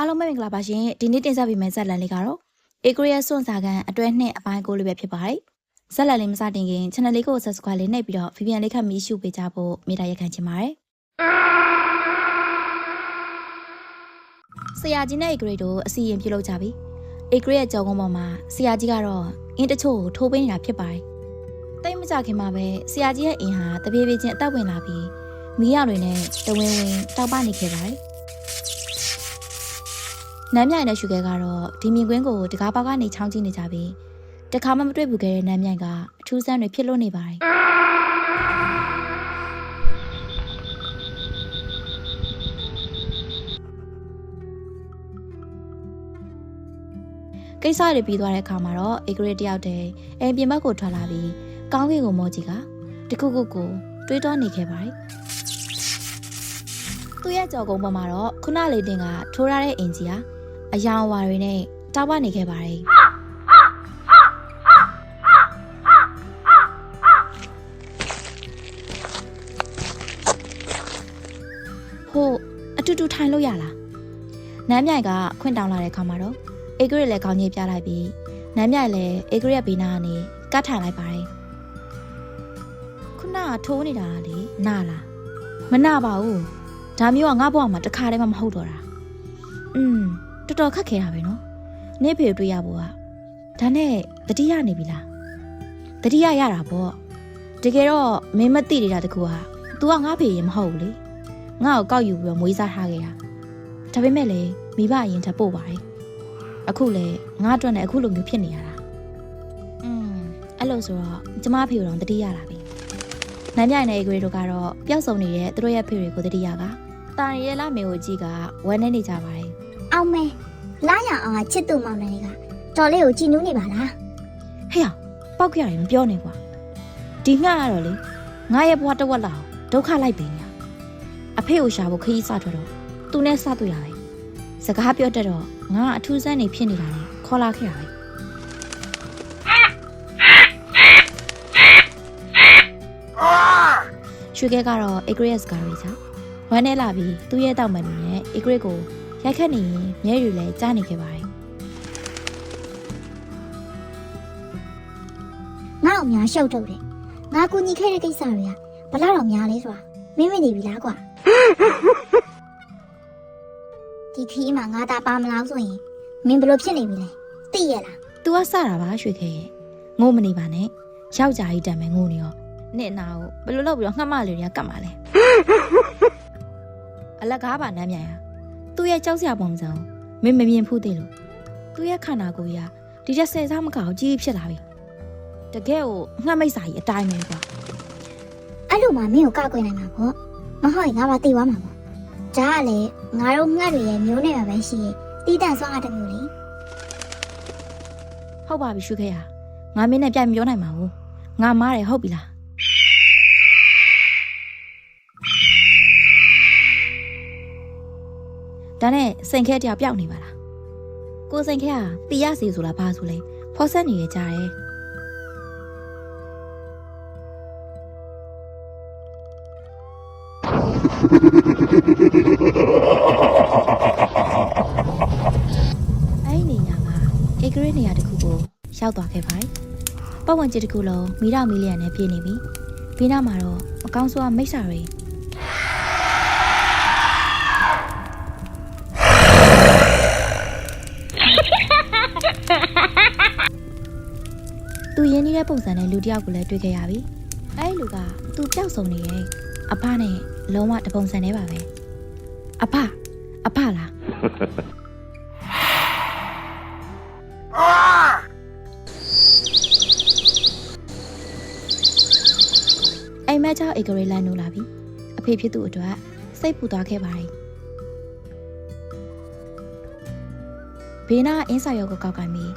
အားလုံးပဲမင်္ဂလာပါရှင်ဒီနေ့တင်ဆက်ပေးမယ့်ဇာတ်လမ်းလေးကတော့ Acreus စွန့်စာကန်အတွဲနှစ်အပိုင်းကိုလေးပဲဖြစ်ပါတယ်ဇာတ်လမ်းလေးမစတင်ခင် channel လေးကို subscribe လေးနှိပ်ပြီးတော့ VPN လေးခတ်မီးရှုပေးကြဖို့မေတ္တာရက်ခံချင်ပါတယ်ဆရာကြီးနဲ့ Acre တို့အစီရင်ပြုလုပ်ကြပြီ Acre ရဲ့ကြော်ကုန်းပေါ်မှာဆရာကြီးကတော့အင်းတချို့ကိုထိုးပေးနေတာဖြစ်ပါတယ်တိတ်မကြခင်မှာပဲဆရာကြီးရဲ့အင်းဟာတပြေးပြေးချင်းအသက်ဝင်လာပြီးမီးရတွေနဲ့တဝင်းဝင်းတောက်ပနေခဲ့ပါတယ် နမ်းမြိုင်နဲ့ရှုခဲကတော့ဒီမြင်ကွင်းကိုတကားပေါက်ကနေချောင်းကြည့်နေကြပြီးတခါမှမတွေ့ဘူးခဲ့တဲ့နမ်းမြိုင်ကအထူးဆန်းတွေဖြစ်လို့နေပါတယ်ကိစ္စတွေပြီးသွားတဲ့အခါမှာတော့အေဂရစ်တယောက်တည်းအိမ်ပြင်ဘက်ကိုထွက်လာပြီးကောင်းကင်ကိုမောကြည့်ကတခုခုကိုတွေးတောနေခဲ့ပါတယ်သူ့ရဲ့ကြော်ကုန်းပေါ်မှာတော့ခုနလေးတင်ကထိုးရတဲ့အင်ကြီးဟာ အယောင်အဝါတွေနဲ့တောက်ပနေခဲ့ပါတယ်ဟိုအတူတူထိုင်လို့ရလားနမ်းမြိုင်ကခွင့်တောင်းလာတဲ့ခါမှာတော့အေဂရစ်လည်းကောင်းကြီးပြလိုက်ပြီးနမ်းမြိုင်လည်းအေဂရစ်ဘေးနားကနေကတ်ထိုင်လိုက်ပါတယ်ခုနကထိုးနေတာလေနာလားမနာပါဘူးဒါမျိုးကငါ့ဘဝမှာတစ်ခါတည်းမှမဟုတ်တော့တာอืม တော်တော်ခက်ခဲတာပဲနော်။နေ့ဖေတွေ့ရဖို့ကဒါနဲ့တတိယနေပြီလား။တတိယရတာပေါ့။တကယ်တော့မင်းမသိနေတာတကူက तू ကငါဖေရင်မဟုတ်ဘူးလေ။ငါ့ကိုကောက်ယူပြီးတော့မွေးစားထားခဲ့တာ။ဒါပေမဲ့လေမိဘအရင်ထပ်ပို့ပါတယ်။အခုလေငါအတွက်နဲ့အခုလိုမျိုးဖြစ်နေရတာ။อืมအဲ့လိုဆိုတော့ကျမဖေကိုတော့တတိယလာပြီ။နမ်းမြိုင်နဲ့အဂရီတို့ကတော့ပျောက်ဆုံးနေတဲ့သူတို့ရဲ့ဖေတွေကိုတတိယကတာရီရဲ့လာမေကိုကြည့်ကဝမ်းနေနေကြပါတယ် အောင်မဲလာရအောင်ကချစ်သူမောင်နှံတွေကတော်လေးကိုကြည်နူးနေပါလားဟဲ့အောင်ပောက်ကြရတယ်မပြောနဲ့ကွာဒီငှရတော့လေငါရဲ့ဘဝတစ်ဝက်လောက်ဒုက္ခလိုက်ပင်ညာအဖေကိုရှာဖို့ခရီးစထွက်တော့သူနဲ့စတွေ့ရတယ်စကားပြောတတ်တော့ငါအထူးဆန်းနေဖြစ်နေတာလေခေါ်လာခဲ့ရတယ်ရွှေခဲကတော့အေဂရစ်ကာရီကြောင့်ဝမ်းနေလာပြီးသူ့ရဲ့တောက်မှန်နေနဲ့အေဂရစ်ကို ရိုက်ခတ်နေရင်မျက်ရည်လည်းကြားနေခဲ့ပါတယ် ငါ့အောင်များရှောက်ထုတ်တယ်ငါကူညီခဲ့တဲ့ကိစ္စတွေကဘလောက်တော့များလဲဆိုတာမင်းမနေပြီလားကွာဒီခီးမှာငါသာပါမလားဆိုရင်မင်းဘလို့ဖြစ်နေပြီလဲသိရလား ။ तू ကစတာပါရွှေခဲရဲ့။ငိုမနေပါနဲ့။ယောက်ျားကြီးတံမယ်ငိုနေရော။နှစ်နာကိုဘယ်လိုလုပ်ပြီးတော့ငှက်မလေးတွေကကတ်มาလဲ။အလက်ကားပါနမ်းမြန်ရ။ तू ရဲ့ကြောက်စရာပုံစံကိုမင်းမမြင်ဘူးသေးလို့။ तू ရဲ့ခန္ဓာကိုယ်ကြီးကဒီချက်ဆယ်စားမကောက်ကြီးဖြစ်လာပြီ။တကယ်ကိုငှက်မိတ်စာကြီးအတိုင်းပဲကွာအဲ့လိုမှမင်းကိုကောက်ကွယ်နိုင်မှာပေါ့မဟုတ်ရင်ငါပါသိသွားမှာပေါ့ဒါကလေငါတို့ငှက်တွေရဲ့မျိုးနဲ့ပဲရှိရင်တီးတန့်စွာတစ်မျိုးလေ။ဟုတ်ပါပြီရွှေခဲရ။ငါမင်းနဲ့ပြိုင်မပြောနိုင်ပါဘူး။ငါမားတယ်ဟုတ်ပြီလား။ ဒါနဲ့စိန်ခဲတရားပျောက်နေပါလား။ကိုစိန်ခဲကတီးရစီဆိုလားဘာဆိုလဲ။ဖော်ဆက်နေရကြတယ်။အဲ့ဒီနေညာကအေဂရစ်နေရာတစ်ခုကိုရောက်သွားခဲ့ပါတယ်။ပတ်ဝန်းကျင်တစ်ခုလုံးမီးတော်မီလီယံနဲ့ပြည့်နေပြီ။ဘေးနားမှာတော့အကောင်းဆုံးမိတ်ဆာတွေ သူရင်းနှီးတဲ့ပုံစံနဲ့လူတစ်ယောက်ကိုလည်းတွေ့ခဲ့ရပြီ။အဲ့ဒီလူကသူပျောက်ဆုံးနေရဲ့အဖနဲ့လုံးဝတပုံစံနဲ့ပါပဲ။အဖအဖလားအိမ်မက်ချောက်အေဂရီလန်နိုးလာပြီအဖေဖြစ်သူအတွက်စိတ်ပူသွားခဲ့ပါတယ်ဘေးနာအင်းစာရောကိုကောက်ကန်ပြီး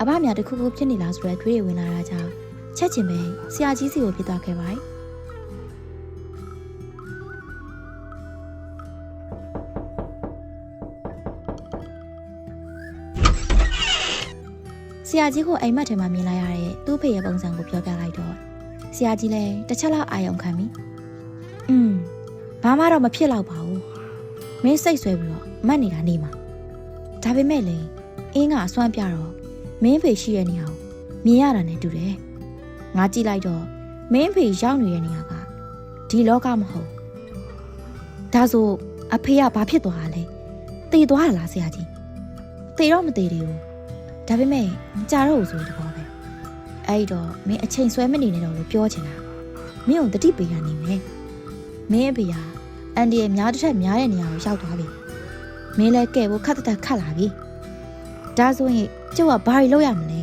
အဘမြတစ်ခုခုဖြစ်နေလားဆိုတဲ့တွေးတွေဝင်လာတာကြောင့်ချက်ချင်းပဲဆရာကြီးစီကိုဖြစ်သွားခဲ့ပါတယ်ဆရာကြီးကိုအိမ်မက်ထဲမှာမြင်လိုက်ရတဲ့သူ့ဖေရဲ့ပုံစံကိုပြောပြလိုက်တော့ဆရာကြီးလည်းတစ်ချက်လောက်အာရုံခံပြီอืมဘာမှတော့မဖြစ်တော့ပါဘူးမင်းစိတ်ဆွဲပြီးတော့မတ်နေတာနေမှာဒါပေမဲ့လေအင်းကအစွမ်းပြတော့ မင်းဖေရှိတဲ့နေရာကိုမြင်ရတာနဲ့တူတယ်ငါကြည့်လိုက်တော့မင်းဖေရောက်နေတဲ့နေရာကဒီလောကမဟုတ်ဒါဆိုအဖေကဘာဖြစ်သွားတာလဲတည်သွားတာလားဆရာကြီးတည်တော့မတည်သေးဘူးဒါပေမဲ့မကြတော့ဘူးဆိုတဲ့ဘောပဲအဲ့တော့မင်းအချိန်ဆွဲမနေနဲ့တော့လို့ပြောချင်တာမင်းကိုတတိပေးရနေမယ်မင်းအဖေကအန်ဒီရဲ့များတစ်ထက်များတဲ့နေရာကိုရောက်သွားပြီမင်းလည်းကဲဖို့ခက်တက်ခတ်လာပြီ ဒါဆိုရင်ကျုပ်ကဘာတွေလုပ်ရမလဲ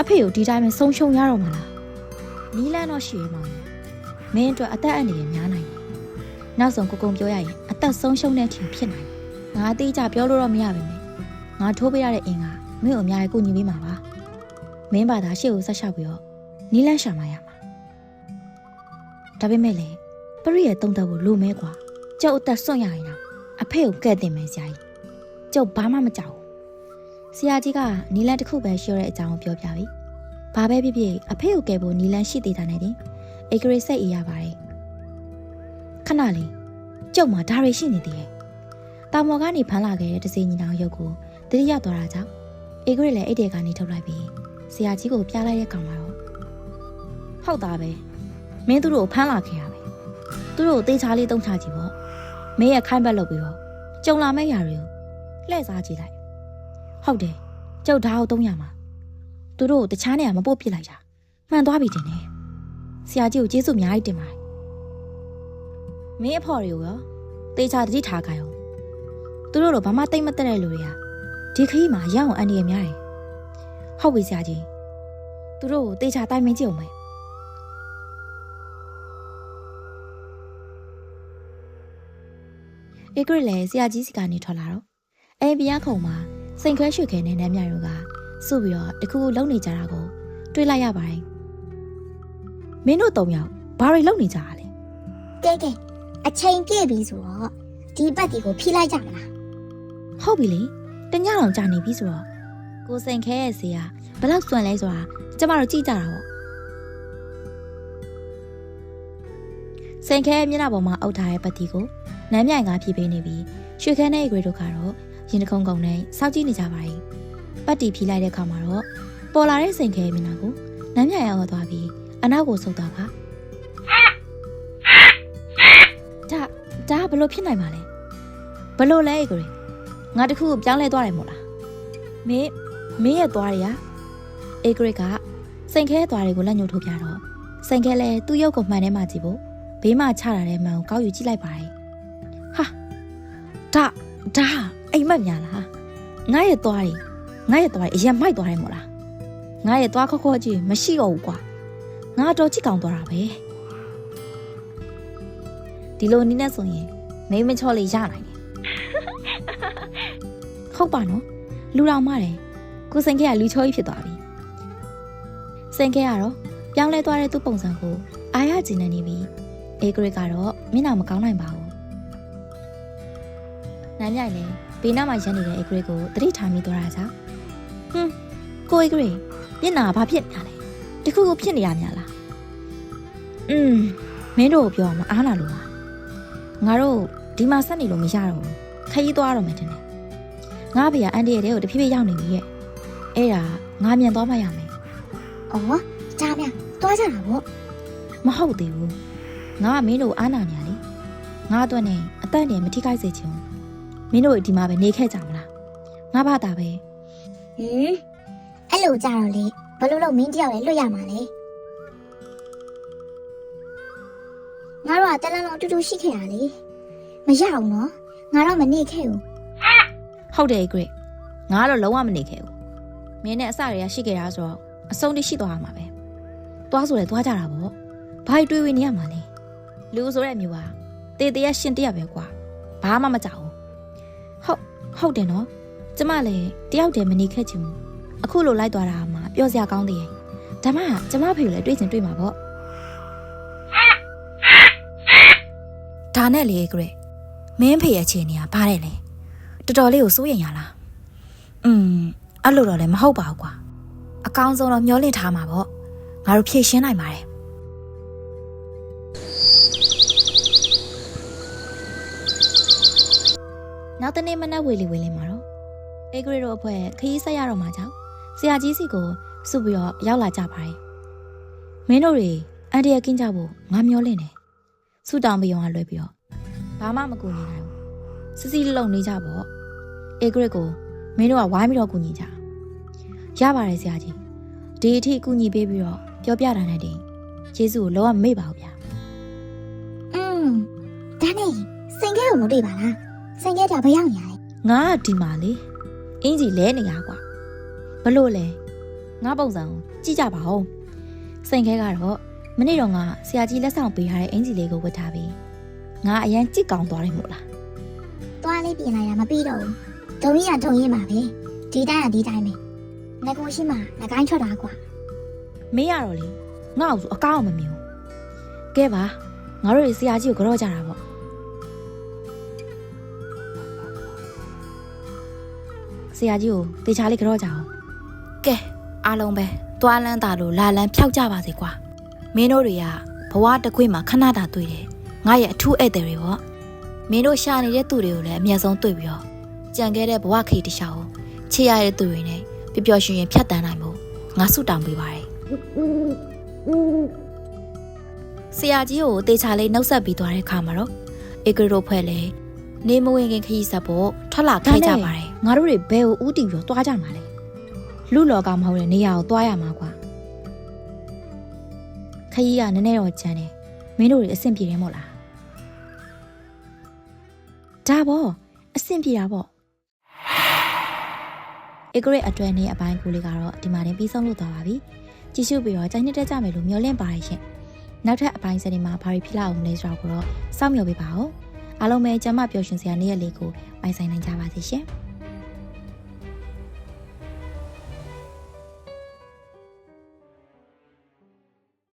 အဖေကိုဒီတိုင်းပဲဆုံးရှုံးရတော့မှာလားနီးလန်းတော့ရှိရမှာမင်းအတွက်အသက်အန္တရာယ်များနိုင်တယ်နောက်ဆုံးကိုကုံပြောရရင်အသက်ဆုံးရှုံးတဲ့အထိဖြစ်နိုင်တယ်ငါအသေးချပြောလို့တော့မရပါဘူးငါထိုးပေးရတဲ့အင်ကမင်းကိုအများကြီးကူညီပေးမှာပါမင်းဘာသာရှေ့ကိုဆက်လျှောက်ပြီးတော့နီးလန်းရှာမှရမှာဒါပေမဲ့လေပရိရဲ့တုံးတက်ကိုလိုမဲကွာကျုပ်အသက်စွန့်ရရင်တော့အဖေကိုကဲ့တင်မယ်ဆရာကြီးကျုပ်ဘာမှမကြောက်ဘူး ဆရာကြီးကနီလန်းတစ်ခုပဲရှိရတဲ့အကြောင်းကိုပြောပြပြီဘာပဲဖြစ်ဖြစ်အဖေကိုကဲဖို့နီလန်းရှိသေးတာနဲ့တင်အေဂရိစိတ်အေးရပါတယ်ခဏလေးကျုပ်မှာဒါတွေရှိနေသေးတယ်တာမော်ကနေဖမ်းလာခဲ့တဲ့တစေညီနောင်ရုပ်ကိုတတိယသွားတာကြောင့်အေဂရိလည်းအိတ်တဲ့ကနေထုတ်လိုက်ပြီးဆရာကြီးကိုပြလိုက်တဲ့ကောင်မှာတော့ဟုတ်တာပဲမင်းသူတို့ကိုဖမ်းလာခဲ့ရပဲသူတို့ကိုတေးချာလေးတုံးချကြည့်ပေါ့မင်းရဲ့ခိုင်းဘက်လုပ်ပြီးတော့ကြုံလာမယ့်ຢာတွေကိုလှည့်စားကြည့်လိုက် ဟုတ်တယ်ကျုပ်ဓာတ်ကိုတုံးရမှာသူတို့ကိုတခြားနေရာမပို့ပစ်လိုက်တာမှန်သွားပြီတင်တယ်ဆရာကြီးကိုကျေးဇူးအများကြီးတင်ပါတယ်မင်းအဖော်တွေကိုရောတေးချာတတိထားကြရောသူတို့လိုဘာမှတိတ်မတက်တဲ့လူတွေကဒီခရီးမှာရအောင်အန်ဒီရများတယ်ဟုတ်ပြီဆရာကြီးသူတို့ကိုတေးချာတိုင်မင်းကြည့်အောင်မယ်ဧကရလည်းဆရာကြီးစီကနေထွက်လာတော့အိမ်ပြားခုံမှာ စိန်ခွဲရွှေခဲနဲ့နမ်းမြတို့ကစုပြီးတော့တခုခုလုံနေကြတာကိုတွေ့လိုက်ရပါတယ်မင်းတို့သုံးယောက်ဘာတွေလုံနေကြတာလဲကဲကဲအချိန်ပြည့်ပြီဆိုတော့ဒီဘက်ဒီကိုဖြီးလိုက်ကြမလားဟုတ်ပြီလေတညအောင်ကြာနေပြီဆိုတော့ကိုစိန်ခဲရဲ့ဆေးကဘယ်လောက်စွန့်လဲဆိုတာကျမတို့ကြည့်ကြတာပေါ့စိန်ခဲရဲ့မျက်နှာပေါ်မှာအုပ်ထားတဲ့ပတ်တီကိုနမ်းမြိုင်ကဖြည့်ပေးနေပြီးရွှေခဲနဲ့အကွေတို့ကတော့ ရင်တခုံကုံနဲ့စောက်ကြည့်နေကြပါတယ်ပတ်တီဖြည့်လိုက်တဲ့အခါမှာတော့ပေါ်လာတဲ့စိန်ခဲရဲ့မျက်နှာကိုနမ်းမြိုင်ရောက်သွားပြီးအနောက်ကိုဆုပ်သွားပါဒါဒါဘလို့ဖြစ်နိုင်မှာလဲဘလို့လဲအကွေငါတခုကိုပြောင်းလဲသွားတယ်မို့လားမင်းမင်းရဲ့သွားတွေကအေဂရစ်ကစိန်ခဲသွားတွေကိုလက်ညှိုးထိုးပြတော့စိန်ခဲလဲသူ့ရုပ်ကိုမှန်ထဲမှာကြည့်ဖို့ဘေးမှာချတာတဲ့မှန်ကိုကောက်ယူကြည့်လိုက်ပါတယ်ဟာဒါဒါ အိမ်မက်များလားငါရဲ့သွားတွေငါရဲ့သွားတွေအရင်မိုက်သွားတယ်မို့လားငါရဲ့သွားခေါက်ခေါက်ကြည့်မရှိတော့ဘူးကွာငါတော့ကြည့်ကောင်းသွားတာပဲဒီလိုနည်းနဲ့ဆိုရင်မိန်းမချော်လေးရနိုင်တယ်ဟုတ်ပါနော်လူတော်မတယ်ကိုစင်ခဲကလူချောကြီးဖြစ်သွားပြီစင်ခဲကတော့ပြောင်းလဲသွားတဲ့သူ့ပုံစံကိုအားရကျင်နေနေပြီအေဂရစ်ကတော့မျက်နှာမကောင်းနိုင်ပါဘူးနမ်းမြိုင်လည်း ဘေးနားမှာရန်နေတဲ့အေဂရစ်ကိုတတိထားမိသွားတာကြောင့်ဟွန်းကိုအေဂရစ်မျက်နှာကဘာဖြစ်နေတာလဲတခုခုဖြစ်နေရများလားอืมမင်းတို့ကိုပြောအောင်မအားလာလို့လားငါတို့ဒီမှာဆက်နေလို့မရတော့ဘူးခရီးသွားတော့မယ်တင်တယ်ငါဖေကအန်ဒီရဲ့တဲကိုတဖြည်းဖြည်းရောက်နေပြီရဲ့အဲ့ဒါငါမြန်သွားမှရမယ်။အော်ဒါများသွားကြတာပေါ့မဟုတ်သေးဘူးငါကမင်းတို့ကိုအားနာနေရလေငါအတွက်နဲ့အသက်နဲ့မထိခိုက်စေချင်ဘူး မင်းတို့ဒီမှာပဲနေခဲ့ကြမလားငါဘာသာပဲ။ဟင်အဲ့လိုကြတော့လေဘလို့လို့မင်းတယောက်လည်းလွတ်ရမှာလေ။ငါတို့ကတလန်းလုံးအတူတူရှိခဲ့ရလေ။မရအောင်နော်။ငါတော့မနေခဲ့ဘူးဟုတ်တယ်ဂရစ်ငါကတော့လုံးဝမနေခဲ့ဘူးမင်းနဲ့အစတွေကရှိခဲ့တာဆိုတော့အဆုံးတိရှိသွားရမှာပဲသွားဆိုလဲသွားကြတာပေါ့ဘာတွေတွေးဝေနေရမှာလဲလူဆိုတဲ့မျိုးကတေးတရက်ရှင်တရက်ပဲကွာဘာမှမကြောက်ဘူး ဟုတ်ဟုတ်တယ်နော်ကျမလည်းတယောက်တည်းမနေခဲ့ချင်ဘူးအခုလိုလိုက်သွားတာမှပျော်စရာကောင်းသေးရဲ့ဒါမှကျမဖေကိုလည်းတွေ့ချင်တွေ့မှာပေါ့ဒါနဲ့လေဂရက်မင်းဖေရဲ့အခြေအနေကဘာတဲ့လဲတော်တော်လေးကိုစိုးရင်ရလားอืมအဲ့လိုတော့လည်းမဟုတ်ပါဘူးကွာအကောင်းဆုံးတော့မျောလင့်ထားမှာပေါ့ငါတို့ဖြည့်ရှင်းနိုင်ပါတယ် နောက်တနေ့မနက်ဝေလီဝေလီမှာတော့အေဂရီတို့အဖွဲ့ခရီးဆက်ရတော့မှာကြောင့်ဆရာကြီးစီကိုစုပြီးတော့ရောက်လာကြပါတယ်မင်းတို့တွေအန်ဒီရကင်းကြဖို့ငါမျောလင့်တယ်ဆူတောင်းပြီးအောင်လွယ်ပြီးတော့ဘာမှမကူညီနိုင်ဘူးစစ်စစ်လုံနေကြပေါ့အေဂရစ်ကိုမင်းတို့ကဝိုင်းပြီးတော့ကူညီကြရပါတယ်ဆရာကြီးဒီအထိကူညီပေးပြီးတော့ပြောပြတာနဲ့တင်ယေစုကိုလောကမေ့ပါဘူးဗျာอืมဒါနဲ့စင်ကဲကိုမတွေ့ပါလား စင်ကဲတော့ဘယ်ရောက်နေရလဲငါကဒီမှာလေအင်ကြီးလဲနေရကွာဘလို့လဲငါပုံစံကိုကြည့်ကြပါဦးစိန်ခဲကတော့မနေ့တော့ငါဆရာကြီးလက်ဆောင်ပေးထားတဲ့အင်ကြီးလေးကိုဝတ်ထားပြီးငါအရန်ကြစ်ကောင်းသွားတယ်မို့လားသွားလေးပြင်လိုက်တာမပြီးတော့ဘူးဒုံကြီးကဒုံကြီးပါပဲဒီတိုင်းကဒီတိုင်းပဲငကိုရှိမှငကိုင်းထွက်တာကွာမင်းရတော့လေငါ့ကိုဆိုအကောင်းမမြင်ဘူးကဲပါငါတို့တွေဆရာကြီးကိုကြော့ကြတာပေါ့ ဆရာကြီးကိုတေချာလေးကြော့ကြအောင်ကဲအားလုံးပဲသွားလန်းတာလို့လာလန်းဖြောက်ကြပါစေကွာမင်းတို့တွေကဘဝတစ်ခွေမှာခဏတာတွေ့တယ်ငါရဲ့အထူးဧည့်သည်တွေပေါ့မင်းတို့ရှာနေတဲ့သူတွေကိုလည်းအမျက်ဆုံးတွေ့ပြီးတော့ကြံခဲ့တဲ့ဘဝခေတ်တစ်လျှောက်ကိုချစ်ရတဲ့သူတွေနဲ့ပျော်ပျော်ရွှင်ရွှင်ဖြတ်တန်းနိုင်ဖို့ငါဆုတောင်းပေးပါတယ်ဆရာကြီးကိုတေချာလေးနှုတ်ဆက်ပြီးသွားတဲ့ခါမှာတော့အေဂရိုဖွဲ့လဲနေမဝင်ခင်ခရီးဆက်ဖို့ထွက်လာခဲ့ကြပါတယ် ငါတို့တွေဘယ်ကိုဥတီပြီးတော့သွားကြမှာလဲလူလောကမဟုတ်တဲ့နေရာကိုသွားရမှာကွာခရီးကနည်းနည်းတော့ကျန်တယ်မင်းတို့တွေအဆင်ပြေတယ်မို့လားဒါပေါ့အဆင်ပြေတာပေါ့အေဂရိအတွဲနေအပိုင်းကူလေးကတော့ဒီမှာတင်ပြီးဆုံးလို့သွားပါပြီကြည့်ရှုပြီးတော့ကြိုက်နှစ်တက်ကြမယ်လို့မျှော်လင့်ပါတယ်ရှင်နောက်ထပ်အပိုင်းစက်တွေမှာဘာတွေဖြစ်လာအောင်လဲဆိုတော့ကိုတော့စောင့်မျှော်ပေးပါဦးအားလုံးပဲကျမပျော်ရွှင်စရာနေ့ရက်လေးကိုပိုင်ဆိုင်နိုင်ကြပါစေရှင်